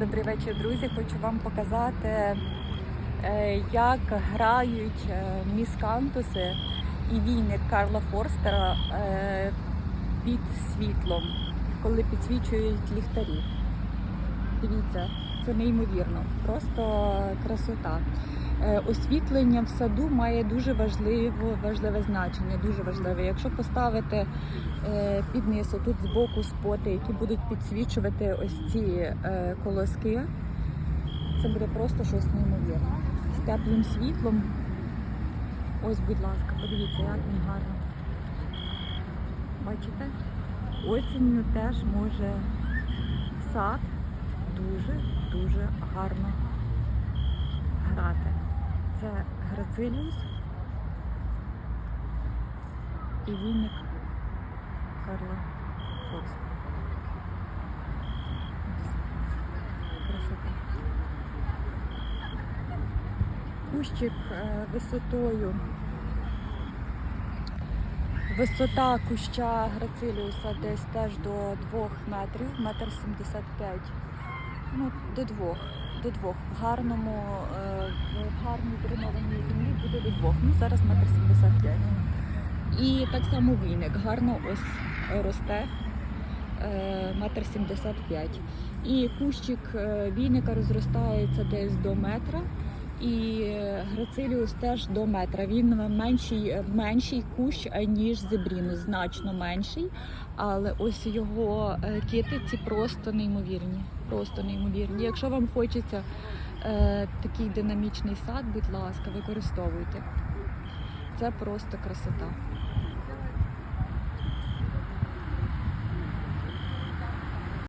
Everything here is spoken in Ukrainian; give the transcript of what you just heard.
Добрий вечір, друзі. Хочу вам показати, е, як грають е, міскантуси і війни Карла Форстера е, під світлом, коли підсвічують ліхтарі. Дивіться, це неймовірно, просто красота. Е, Освітлення в саду має дуже важливе, важливе значення, дуже важливе. Якщо поставити е, під низ, тут збоку споти, які будуть підсвічувати ось ці е, колоски, це буде просто щось неймовірне. З теплим світлом. Ось, будь ласка, подивіться, як він гарно. Бачите? Осінню теж може сад дуже-дуже гарно грати. Це Грациліус і віник Карла Форста. Красота. Кущик е, висотою. Висота куща Грациліуса десь теж до 2 метрів, метр 75. Ну, до двох. До двох. В гарному, е, в гарній дренованій землі буде до двох. Ну, зараз метр 75. І так само війник Гарно ось росте е, метр 75. І кущик війника розростається десь до метра. І Грациліус теж до метра. Він менший, е, менший кущ, е, ніж зебрінус, значно менший. Але ось його е, китиці просто неймовірні. Просто неймовірні. Якщо вам хочеться е, такий динамічний сад, будь ласка, використовуйте. Це просто красота.